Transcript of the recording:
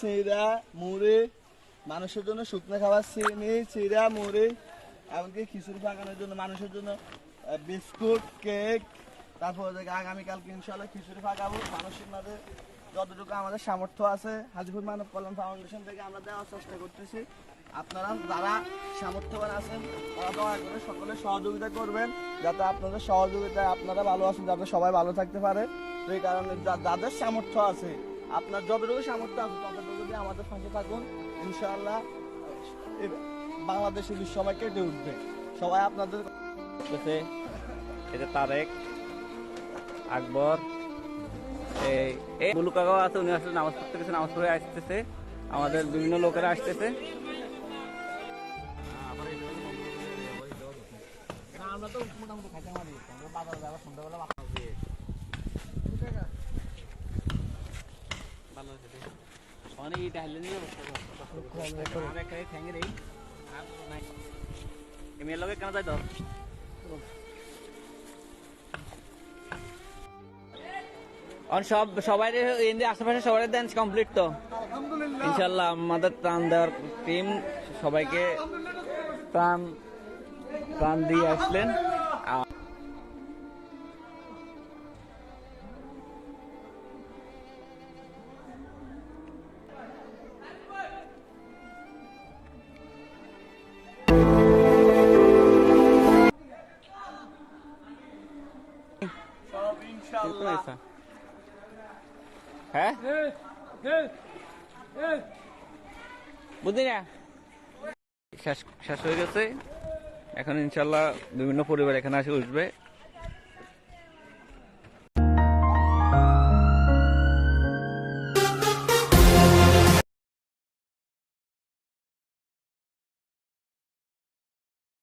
চিড়া, মুড়ি, মানুষের জন্য শুকনো খাবার, চিনি, চিড়া, মুড়ি, এমনকি খিচুড়ি পাকানোর জন্য মানুষের জন্য বিস্কুট, কেক, তারপর আগামীকালকে ইনশাল্লাহ খিচুড়ি পাকাবো। মানুষের মাঝে যতটুকু আমাদের সামর্থ্য আছে, হাজিপুর মানব কল্যাণ ফাউন্ডেশন থেকে আমরা দেওয়ার চেষ্টা করতেছি। আপনারা যারা সামর্থ্যবান আছেন, তারা দয়া করে সকলে সহযোগিতা করবেন, যাতে আপনাদের সহযোগিতায় আপনারা ভালো আছেন, যাতে সবাই ভালো থাকতে পারে। সেই কারণে যাদের সামর্থ্য আছে আপনার যতটুকু সামর্থ্য আছে। ততটুকু দিয়ে আমাদের পাশে থাকুন ইনশাআল্লাহ বাংলাদেশের সবাই কেটে উঠবে সবাই আপনাদের এটা তারেক আকবর এই এই আছে উনি আসলে নামাজ পড়তে গেছে নামাজ পড়ে আসতেছে। আমাদের বিভিন্ন লোকেরা আসতেছে। আমরা তো মোটামুটি খাইতে পারি। বাজার যাওয়ার সন্ধ্যাবেলা ভালো আছে অনেক ইটা হারলে নিয়ে আর একটা অন সব সবাই আশেপাশে সবাই ডান্স কমপ্লিট তো ইনশাল্লাহ আমাদের ত্রাণ দেওয়ার টিম সবাইকে ত্রাণ ত্রাণ দিয়ে আসলেন আ- সব কি ইনশাআল্লাহ করেছে? হ্যাঁ বুঝলি না শেষ শেষ হয়ে গেছে। এখন ইনশাল্লাহ বিভিন্ন পরিবার এখানে আসে উঠবে।